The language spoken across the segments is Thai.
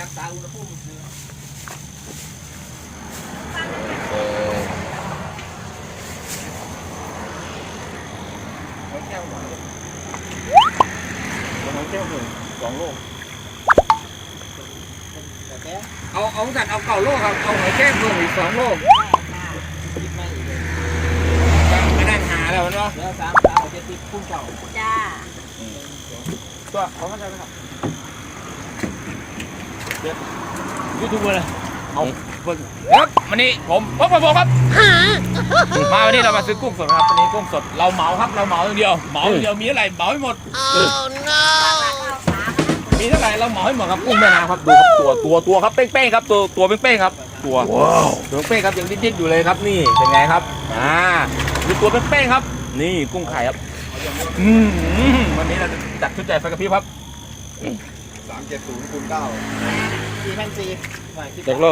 รักษาอุณหภูมิคือเออหอยแก้วหน่อยหอยแก้วหนึ่งสองโลแต่แกเอาเอาสัตว์เอาเก่าโลครับเอาหอยแก้วเพิ่มอีกสองโลคิดไม่อีกเลยมานั่งหาแล้วเนาะแล้วสามสาวจะติดพุ่งเก่าจ้าตัวเขาเข้าใจไหมครับ ยูทูบเบอร์เลยเอาเบิ้งครับวันนี้ผมพบกับผมครับมาวันนี้เรามาซื้อกุ้งสดครับวันนี้กุ้งสดเราเหมาครับเราเหมาอย่างเดียวเหมาอย่างเดียวมีอะไรเหมาให้หมด มีเท่าไหร่เราเหมาให้หมดครับกุ้งแม่น้ำครับดูครับตัวตัวตัวครับเป้งๆครับตัวตัวเป้งๆครับ ตัวตัวเป้งครับยังดิ้นๆอยู่เลยครับนี่เป็นไงครับอ่าดูตัวเป้งๆครับ นี่กุ้งไข่ครับอืมวันนี้เราจะจัดชุดใหญ่ไฟกระพริบครับสามเจ็ดศูนย์คูณเก้าสี่พันสี่หน่อยสิบจากโล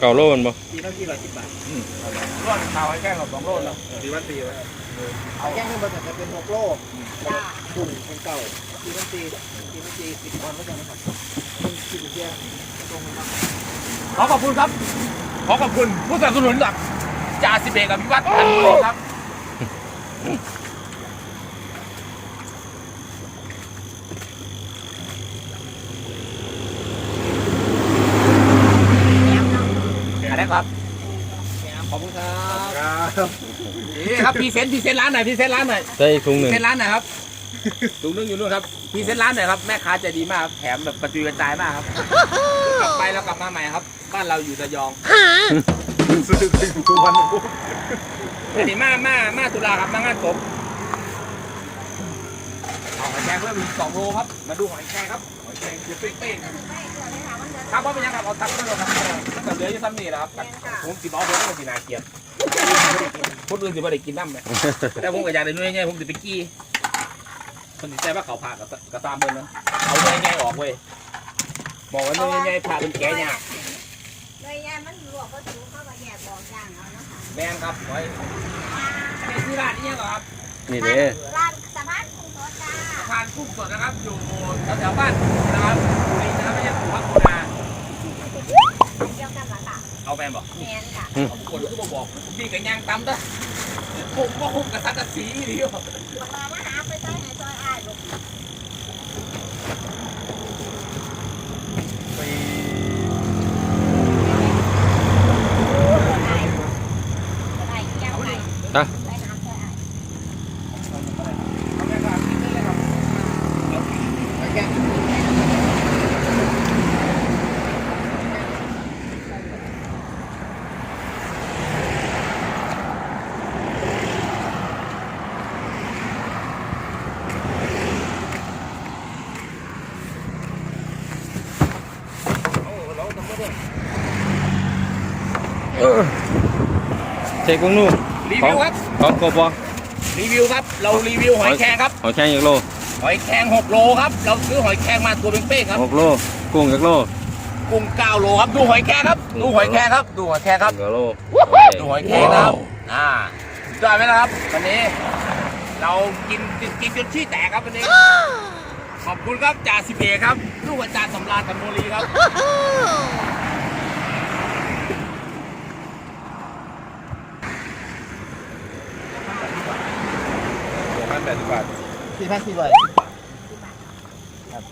เก่าโลมันบ่สี่พันสี่ร้อยสิบบาทร่อนข่าวให้แก้งกับสองโลแล้วสี่วันสี่วันเอาแก้ขึ้นมาจะเป็นหกโลจ้ากุ้งเป็นเก่าสี่พันสี่สี่พันสี่สิบวันก็จะนะครับสิบเดียวตรงนะครับขอขอบคุณครับ ขอขอบคุณผู้สนับสนุนหลักจ่าสิบเอกอภิวัตรอันบุรีครับ อะไร ครับขอบคุณครับครับนี่ครับพรีเซนต์พรีเซนต์ร้านหน่อยพรีเซนต์ร้านหน่อยได้ถุงพหรีนึ่งเซนต์ร้านหน่อยครับถุงนึงอยู่นู่นครับพรีเซนต์ร้านหน่อยครับแม่ค้าใจดีมากครับแถมแบบกระจุยกระจายมากครับกลับไปแล้วกลับมาใหม่ครับ บ้านเราอยู่ระยองซื้อทุกวันทุกนี่มามามาตุลาครับมางานศพเอาหอยแครงเพิ่มอีกสองโลครับมาดูหอยแครงครับหอยแครงคือเป้งๆครับ ครับว่าเป็นยังครับเอาตักขึ้นเลยครับแต่เหลืออยู่ซ้ำนี่แหละครับผมสิบเอาเพิ่มก็สินาเกลียดคนอื่นสิบ่ได้กินน้ำเนี่ยแต่ผมก็อยากได้ด้วยไงผมสิไปกี้คนสิใจว่าเขาผ่ากับกระตามเบิ้ลนะเอาด้วยไงออกเว้ยบอกว่าด้วยไงผ่าเป็นแก่ยากเลยยายมันลวกก็ถูเข้าไปแยกบอกย่างเอาเนาะค่ะแม่นครับไว้นี่คือร้านนี้ยังเหรอครับนี่เด้ร้านสะพานกุ้งสดจ้าสะพานกุ้งสดนะครับอยู่แถวๆบ้านนะครับนี่นะครับไม่ใช่ปู่พักโคนาเกี่ยวกันละค่ะ เอาแฟนบอกแมนค่ะเอาคนก็มาบอกพี่กับย่างตำซะผมก็คุกกับสักกะสีดีกว่า บอกมามาหาไปใส่ให้ซอยอ้ายลูกได้เกี่ยวไก่ได้น้ำซอยอ้าย แก้ เออเช็คกุ้งนู่นรีวิวครับ ของกบบ่รีวิวครับ เรารีวิวหอยแครงครับ หอยแข้งอีกโล หอยแครง6โลครับ เราซื้อหอยแครงมาตัวเป็นเป้งครับหกโล กุ้งอีกโล กุ้ง9โลครับ ดูหอยแครงครับ ดูหอยแครงครับ ดูหอยแครงครับหนึ่โลดูหอยแครงครับ อ่าสุดยไหมนะครับ วันนี้ เรากินกินกินจนขี้แตกครับวันนี้ ขอบคุณครับจ่าสิบเอกครับ ลูกอาจารย์สำราญกันโมลีครับ พันแปดสิบบาทสี่พันสี่ร้อยครับ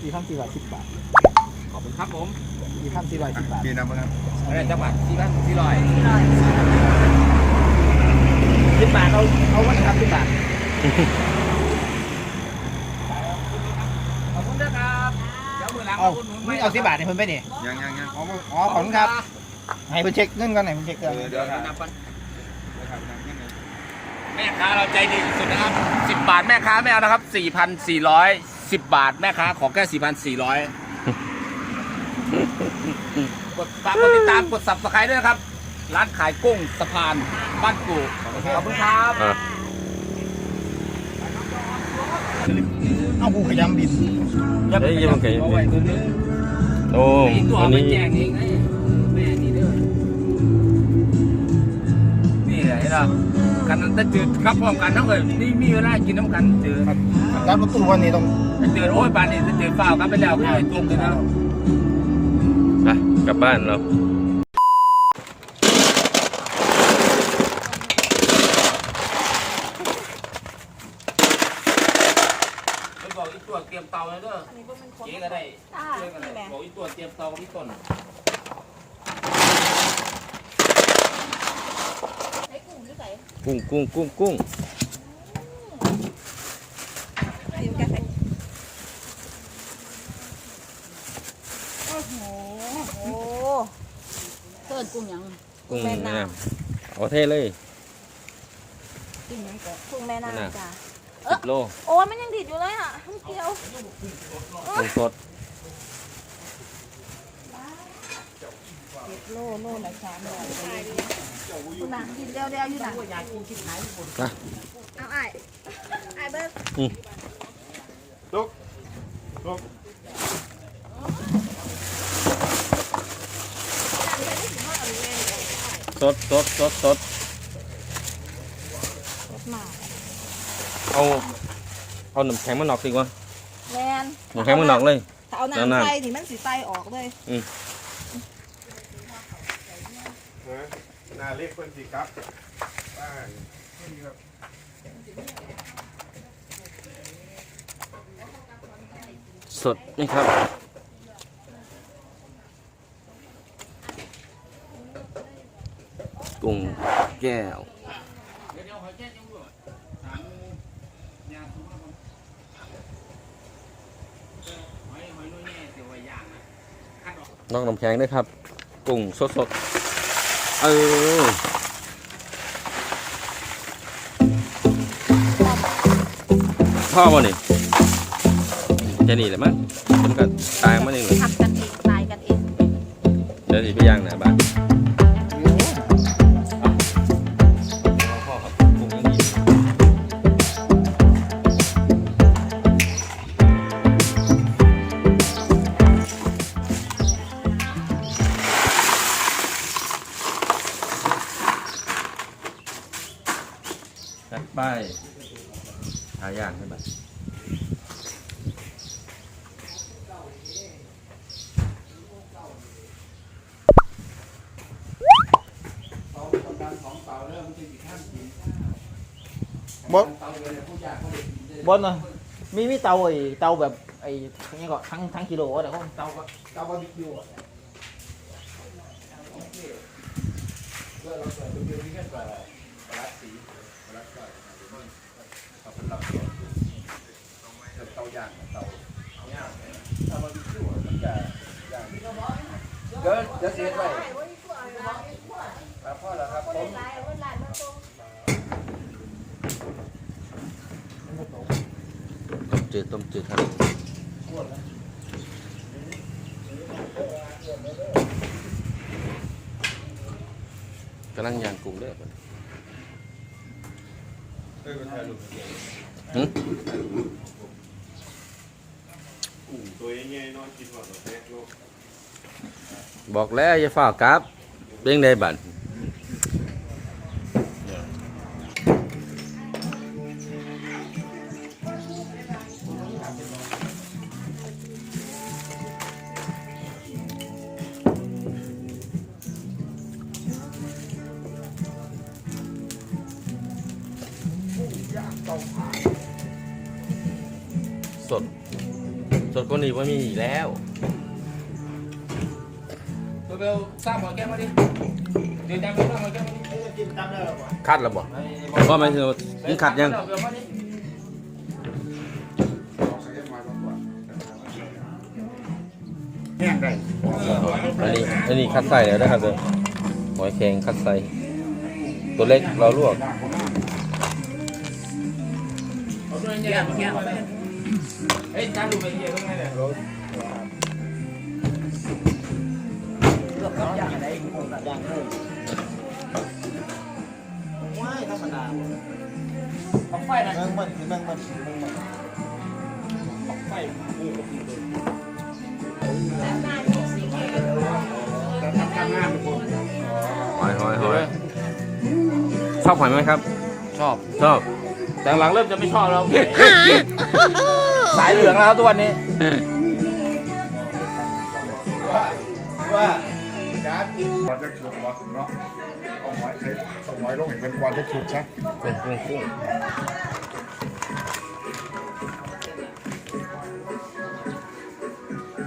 สี่พันสี่ร้อยสิบบาทขอบคุณครับผมสี่พันสี่ร้อยสิบบาท พี่นำมาครับอะไรจังหวัดสี่พันสี่ร้อยสิบบาทเอาเอาวันครับสิบบาท ขอบคุณนะครับเดี๋ยวมือหลังเอาอุดหนุนไม่เอาสิบบาทเนี่ยเพิ่นไปนี่ยังยังยังอ๋ออ๋อขอบคุณครับ ให้เพิ่นเช็คเงินก่อนให้เพิ่นเช็คก่อนเดี๋ยวนับก่อน แม่ค้าเราใจดีสุดนะครับสิบบาทแม่ค้าไม่เอานะครับสี่พันสี่ร้อยสิบบาทแม่ค้าขอแค่สี่พันสี่ร้อยกดฝากกดติดตามกด subscribe ด้วยนะครับ ร้านขายกุ้งสะพานบ้านกูขอบคุณครับอะ เอาผู้ขยำบินเฮ้ยยังมันไก่เอาไว้ตัวนึงโอ้อีกตัววันไปนี้แจกเองไงแม่นี่เด้อนี่แหละเห็นป่ะ กันถ้าเจอครับพร้อมกันทั้งเลยนี่มีเวลากินน้ำกันเจอการประตูวันนี้ต้องถ้าเจอโอ้ยปานนี้ถ้าเจอเปล่าครับไปแล้วก็เลยตุ้มเลยนะกลับบ้านเราไปบอกอีตัวเตรียมเตาเลยเด้ออันนี้บ่เป็นคนเจ๊ก็ได้อ่าเจ๊ก็ได้นี่แหละบอกอีตัวเตรียมเตากับพี่ต้น ไอ้ กลุ่มที่ใส่กุ้งกุ้งกุ้งกุ้งซิมกันใส่โอ้โหโอ้เพิ่นกุ้งหยัง กุ้งแม่แม่น้ำน้ำเอาเทเลยกุ้งหยังก็ทุ่งแม่แม่น้ำน้ำจ้ะสิบโลโอ้ยมันยังดิดอยู่เลยอะทั้งเกียวกุ้งสดโลโลละสามร้อย คุณน่ะดิดเร็วๆอยู่น่ะอยากกินคิดไหนนะเอาไอ้ไอ้เบิร์ดสดสดสดสดหมาเอาเอาน้ำแข็งมันออกดีกว่าแมนน้ำแข็งมันออกเลยถ้าเอาน้ำน้ำๆใส่นี่มันสิใส่ออกเลยนาเล็กเพิ่นสิครับบ้านสดนี่ครับ กุ้งแก้วเดี๋ยวเดี๋ยวหอยแก้ยังด้งแล้วผมหอยหอยนุ่ยแน่เสียวไว้ย่างน้ำแข็งด้วยครับ กุ้งสดสดๆ เออพ่อบ่นี่จะหนีเลยมั้งมันก็ตายมันเองเลยทำกันเองตายกันเองเดี๋ยวสิไปย่างหนะบ้าน ไปหาย่างให้บ้านบดบดนะมีมีเตาไอ้เตาแบบไอ้ยังก็ทั้งทั้งกิโลอะแต่เขาเตาก็เตาบาร์บีคิวอะเตาย่างเตาย่างถ้าบาร์บีคิวอะมันจะย่างเดี๋ยวเดี๋ยวเสียไปครับพ่อแล้วครับผมต้มจืดต้มจืดครับกำลังย่างกุ้งเด้อบัด เอ้ยมันถ่ายรูป หึกุ้งตัวใหญ่ๆนอนกินหอดแล้วแท้โลกบอกแล้วจะฝากกลับเร่งได้บัตร คนนี้ว่ามีอีกแล้วเบลเบลสร้างหอยแก้วมาดิเดี๋ยวจำเป็นสร้างหอยแก้วมาดิคัดแล้วบ่ว่ามันคือมึงคัดยังเบลมาดิเอาใส่มาก่อนอันนี้อันนี้คัดใส่แล้วนะครับเด้อหอยแครงคัดใส่ตัวเล็กเราลวก เอาด้วยเนี่ย เมื่อกี้เฮ้ยจานดูไปเยี่ยมตรงไหนเนี่ยเลือกกับอย่างไรคงกับอย่างเลยว้ายธรรมดาปักไฟนะเมืองมันเมืองมันเมืองมันปักไฟแต่ทำการงานทุกคนหอยหอยหอยชอบหอยไหมครับ ชอบ ชอบ แต่หลังเริ่มจะไม่ชอบแล้ว สายเหลืองแล้วทุกวันนี้ว่าควันจะชุดวะเนาะเอาไว้ใช้เอาไว้ลงเห็นเป็นวันจะชุดใช่กุ้งกุ้งกุ้ง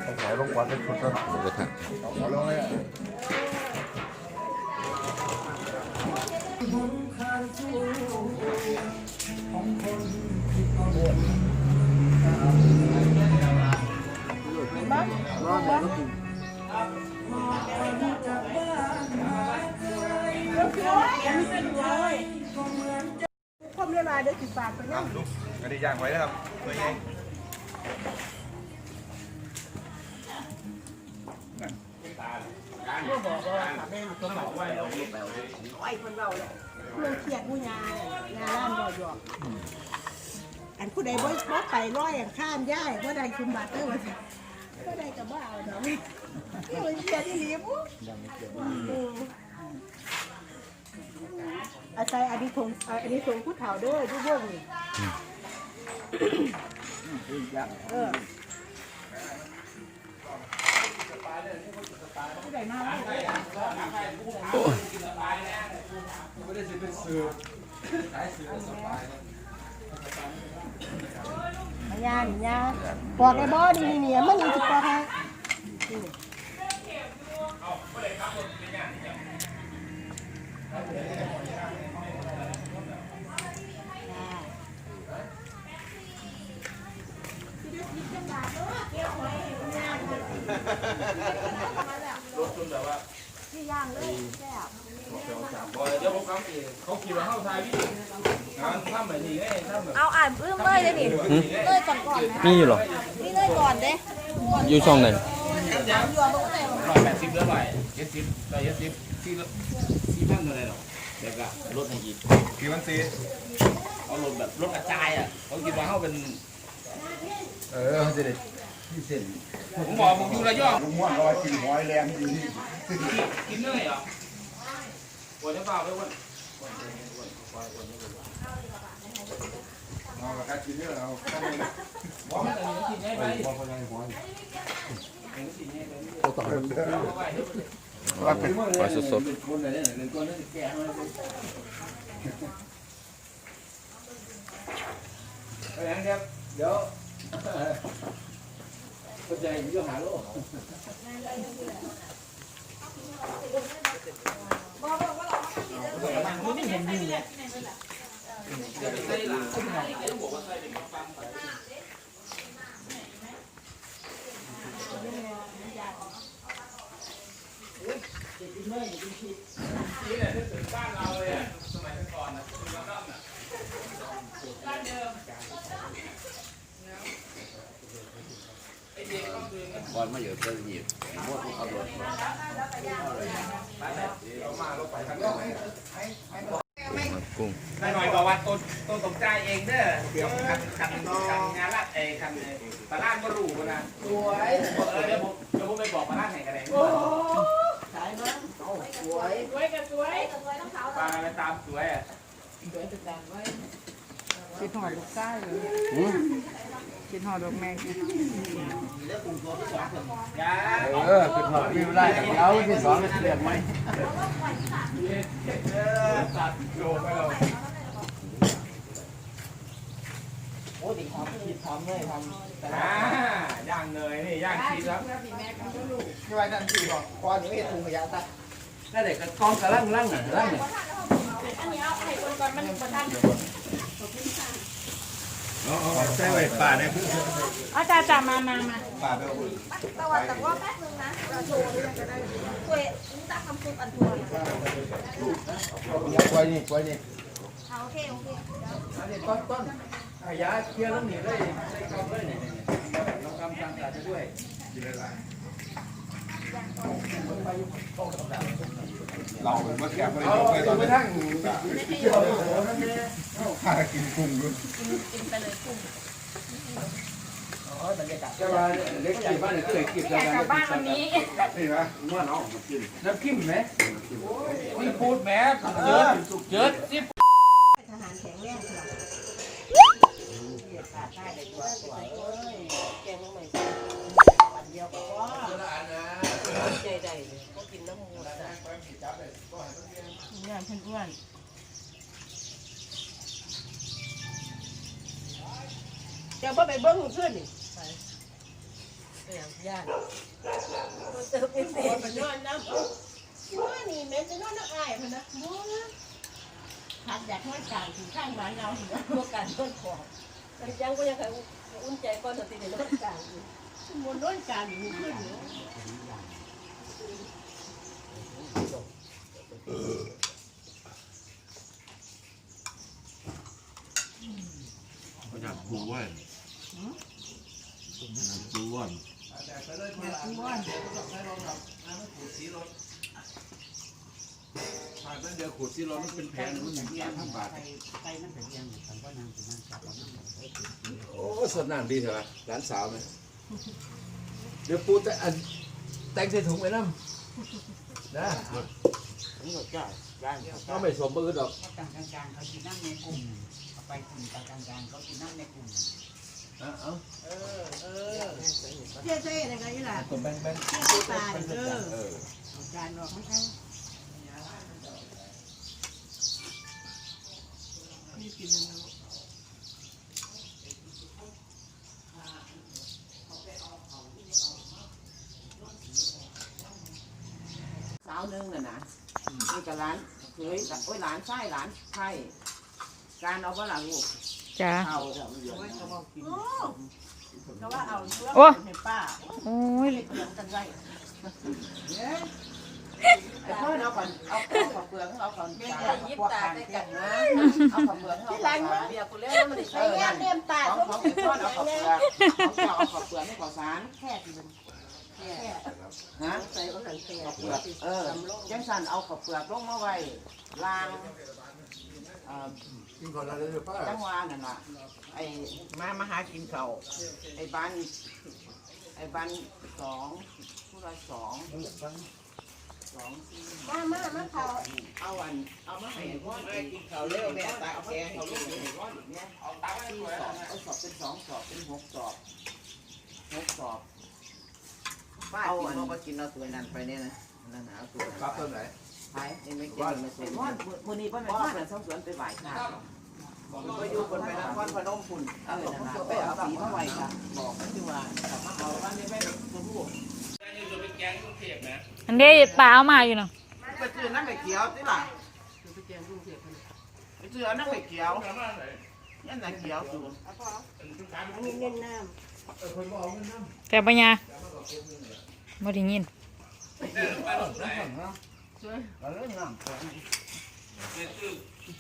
เอาไว้ลงควันจะชุดนะหมูกระทะเอาไว้ลงเลยอะความ เรียบร้อยเด้อสิฝากไปนำลุงอันนี้ย่างไว้นะครับตัวเองไอ้คนเราเลยเรื่องเครียดผู้ยายงานร้านบ่อหยอก อันผู้ใดบ่บ่ไปร้อยอันข้ามย่ายบ่ได้คุมบาทเตอร์ว่าซั่นบ่ได้ก็บ่เอาดอกนี่มันเครียดอีหลีบ่อาศัยอันนี้ทงอันนี้ทงผู้เฒ่าเด้ออยู่วงนี่เออผู้ใดมายา นยาปอกไอ้บอดีนี่เนี่ยมันอยู่ที่ปอกให้ที่ย่างเลยแซ่บ เดี๋ยวผมกำเองเขาคิดว่าเข้าทายพี่งานทำแบบนี้ไงทำแบบเอาอ่านเริ่มเลยเลยดิเลยก่อนก่อนนะมีอยู่เหรอนี่เลยก่อนเด้อยู่ช่องไหนถามอยู่ว่าบ่ได้ร้อยแปดสิบเท่าไหร่เจ็ดสิบร้อยเจ็ดสิบสี่สี่พันเท่าไหร่หรอเดี๋ยวก็ลดให้อีกกี่วันซีเอาลดแบบลดกระจายอะเขาคิดว่าเขาเป็น เออเขาจะได้ที่เส้นผมบอกผมอยู่ระยองลุงม่วนรอยกินหอยแรงดีนี่กินเนยเหรอ ปวดจะเปล่าไปวันเอาละครับกินเยอะเอาบอกมันจะกินง่ายไปพอพอยังหอยโอ้ ต่อเริ่มเด้อว่าเป็นปลานไหนเนี่ยหนึ่งคนนั่นแก่มาเอา อย่างเดียวเดี๋ยวเข้าใจผมจะหาโลกๆกุ้งนายหน่อยบอกว่าต้นต้นตกใจเองเด้อเดี๋ยวคันคันคันงานละเอคันปลาล่างก็รู้นะสวยเออเดี๋ยวผมเดี๋ยวผมไปบอกปลาล่างให้กันเองสายมั้งสวยสวยกับสวยสวยต้องขาวปลาไปตามสวยอะคิดหอดลูกไส้เลย กินหอดอกแมงเออกินหอดวิวได้เอาที่สองเปลี่ยนไหมตัดโยไปเราโอ้ติหอมคิดหอมเลยทำแต่ย่างเนยนี่ย่างชีสแล้วนี่ไว้นั่นสี่บอกควาหนูเห็ดถุงขยะตัดนั่นแเด็กกองกระลังลังอะลังเนี่ยอันนี้เอาไข่คนก่อนมันปนท่าน ใช่ไว้ป่าเนี่ยอาจารย์จ่ามามามาป่าไปเอาตะวันแต่ว่าแป๊บนึงนะเราโชว์นี่จะได้สวยรู้จักคำพูดอันทัวร์ไว้นี่ไว้นี่เอาโอเคโอเคอันนี้ต้นต้นขยะเคลียร์แล้วนี่เลยได้กำเลยเนี่น้องกำตามตาจะด้วยกินได้หลายเราเป็นว่าแก่ไปเอาไปตตัอวน ไปนี้ทั้งข้ากินกุ้งด้วยจะมาเล็กใหญ่บ้านเนี่ยก็เลยกินแล้วกันบ้านวันนี้นี่นะม่วนเอามากินน้ำขิ้มไหมไม่พูดแม้เยอะเยอะสิทหารแข็งแรงค่ะแกงน้ำใหม่วันเดียวก็ว่าใจได้ก็กินน้ำมูย่านเพิ่นอ้วน เดี๋ยวบ่อไปเบิ่งขึ้นนี่อย่างย่านเติบเป็นเศษไปนนอนน้ำเอาว่านี่แม่จะนอนน้ำอายมันนะบ่หัดอยากนอนกลางถึงข้างบ้านเราถึงพวกกันนอนขอบยังก็ยังเคยอุ่นใจก่อนจะติดในรถกลางอยู่มนนอนกลางอยู่ขึ้นอยู่อยากดูว่าอยากดูว่าผ่านตั้งเดียวขูดที่รถมันเป็นแผงรุ่นอย่างนี้ทั้งบาทโอ้สดน้ำดีเถอะร้านสาวไหมเดี๋ยวปูแต่อันแต่งใส่ถุงไว้น้ำนะก็ไม่สมบูรณ์ดอกกลางกลางๆเขากินน้ำในกลุ่มไปกลุ่มกลางกลางๆเขากินน้ำในกลุ่ม เอาเอาเจ๊เจ๊อะไรกันนี่ล่ะตัวแบงแบงเจ๊ตาเด้อเออเอาจานออกไม่ใช่สาวนึงน่ะนะนี่กับร้านเคยโอ้ยหลานไส้หลานไส้การเอาว่าหลังลูก จ้าเอาโอ้ยเขาบอกกินเพราะว่าเอาเสื้อโอ้ให้ป้าโอ้ยเลี้ยงกันไว้ไอ้พ่อเอาก่อนเอาเอาขอบเปลือกเอาก่อนเดี๋ยวยิบตาได้กันนะเอาขอบเปลือกเอาที่หลังมั้งเบียร์กูเล่นแล้วมันได้ใช้แง่เลี้ยงตาของก็ของคืไอ้อพ่อคนเอาขอบแง่เปลือกของเจ้าเอาขอบเปลือกไม่ขอสารแค่ที่มันแค่ฮะใส่ก็หันแค่ขอบเปลือกเออจังสันเอาขอบเปลือกลงมาไว้ล้างเอ่อ กินก่อนแล้วเดี๋ยวป้าจังหวะนั่นล่ะไอ้มามาหากินเขาวไอ้บ้านไอ้บ้านสองผู้ละสองสองสี่มามามาเขาเอาอันเอามาให้พ่อแม่กินข้าวเร็วแม่ตาแกงเขาลูกให้พ่ออีกเนี่ยเอาตาสี่สอบเอาสอบเป็นสองสอบเป็นหกสอบหกสอบป้ากินก็กินเอาตัวนั้นไปเนี่ยนะนั่นหาตัวครับต้นไหน ไปไอ้ไม่กินไม่สวยพ่อมือนี้พ่อแม่พ่อเนี่ยต้องสวนไปไหว้ค่ะไปอยู่บนไปนครพนมพุ่นเออนั่นน่ะไปเอาสีมาไหว้ค่ะบอกที่ว่าถ้ามาเอาบ้านนี้ไปตัวผู้อันนี้ปลาเอามาอยู่เนาะไปซื้อน้ำไปเขียวสิล่ะไปซื้อเอาน้ำไปเขียวนั่นน่ะเขียวสูงมีเงินน้แต่ปัญญาบ่ได้ยิน แล้วเรื่องน้ำ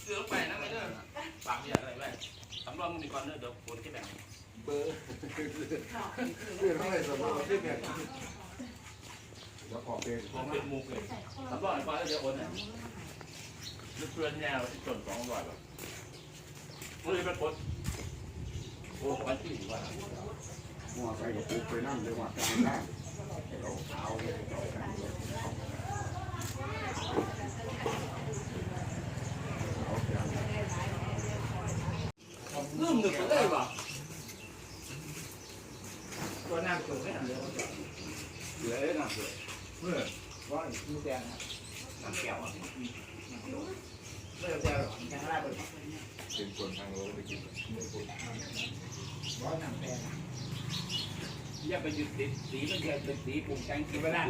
ซื้อไปนะไม่เด้อปากเบียอะไรไว้สำรองมึงดีก่อนเด้อเดี๋ยวฝนจะแบ่งเพื่อนเท่าไร่สมมติว่าที่เนี่ยวขอเพลงผมเป็นมุกเลยสำรองไอ้ฟ้าเดี๋ยวโอนเนี่ยนึกเพื่อนแนวที่ส่วนสองร้อยแบบมันเลยเป็นคนโอ้วันที่ว่าหัวใส่กับปุ๊บไปนั่งเลยว่าจะไม่ได้เราเอาเลยเรา กัน ลืมนึกไปเลยว่ะ ตัวน้ำสูงไม่ทำเยอะ เหลือไอ้น้ำเถอะ ว่ามีแดง น้ำแก้วอ่ะ ไม่เอาแดงหรอกแดงอะไรไป เป็นคนทางเราไปกิน ร้อยน้ำแดง อย่าไปยึดติดสีมันจะเป็นสีปรุงแต่งกินไม่ได้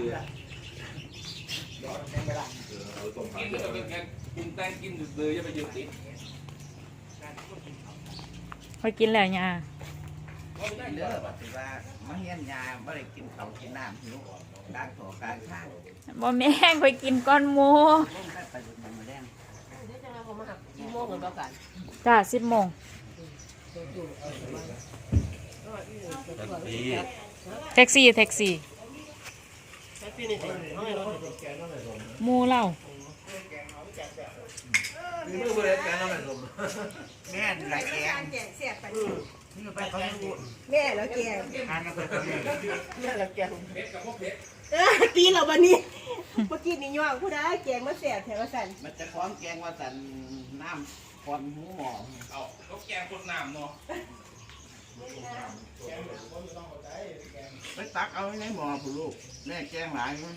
ร้อยแดงไปละเอาต้มกินก็เป็นแค่กินแตงกินเลยจะไปยืนติดพอยกินแล้วยาเด้อบัดนี้ว่ามาเฮียนยาไม่ได้กินข้าวกินน้ำหิวกลางตัวกลางทางบ่แม่งไปกินก้อนหมูร่มไดูมันมาแดงำเดี๋ยวจะมาเขามาหักกี่โมงกันบ้างกันจ้าสิบโมงแท็กซี่แท็กซี่ ที่นี่เอาให้รถหมูเล่ามีมือมือเล็กกันแล้วแม่สมแม่นไรแกงแกงเสียบไปไปเขาดูแม่แล้วแกงทานกันไปเลยแม่แล้วแกงเออตีเราบันนี้เมื่อกี้นี่ย่องผู้ใดแกงมาเสียบแถวสันมันจะคล้องแกงว่าแต่น้ำคอนหูหมอเอาเขาแกงคนน้ำเนาะ ไปตักเอาไว้ในหม้อผู้ลูกแม่แกงหลายมั้ย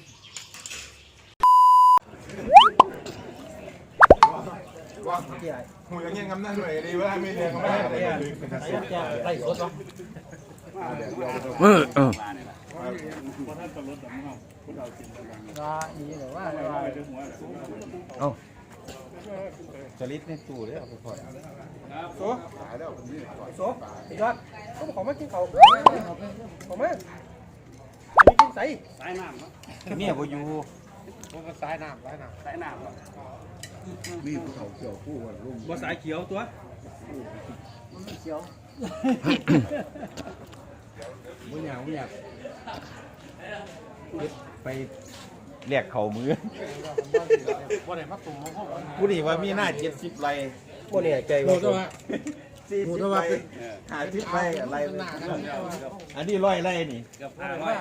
ว่าหูยังยังกำนั่นเลยดีว่าไม่เรียนก็ไม่ได้ไอ้แกไล่สดวะเออเออจะลิดในตู้เลยเอาไปปล่อยยอดผมขอมากินเขาผมมา อันนี้กินใส่เมียบ่อยู่ผมก็สายน้ำสายน้ำสายน้ำนี่เขาเกี่ยวคู่กันลุงบ่สายเขียวตัวไม่อยากไม่อยากไปเรียกเขามือบ่ได้มาตุ่มมาพ่อผู้นี่ว่ามีหน้าเจ็ดสิบไรบ่เนี่ยใจโหว่าดว่าสี่สิบไรหาสิบไรอะไร อันนี้ร้อยไรนี่กับผ้า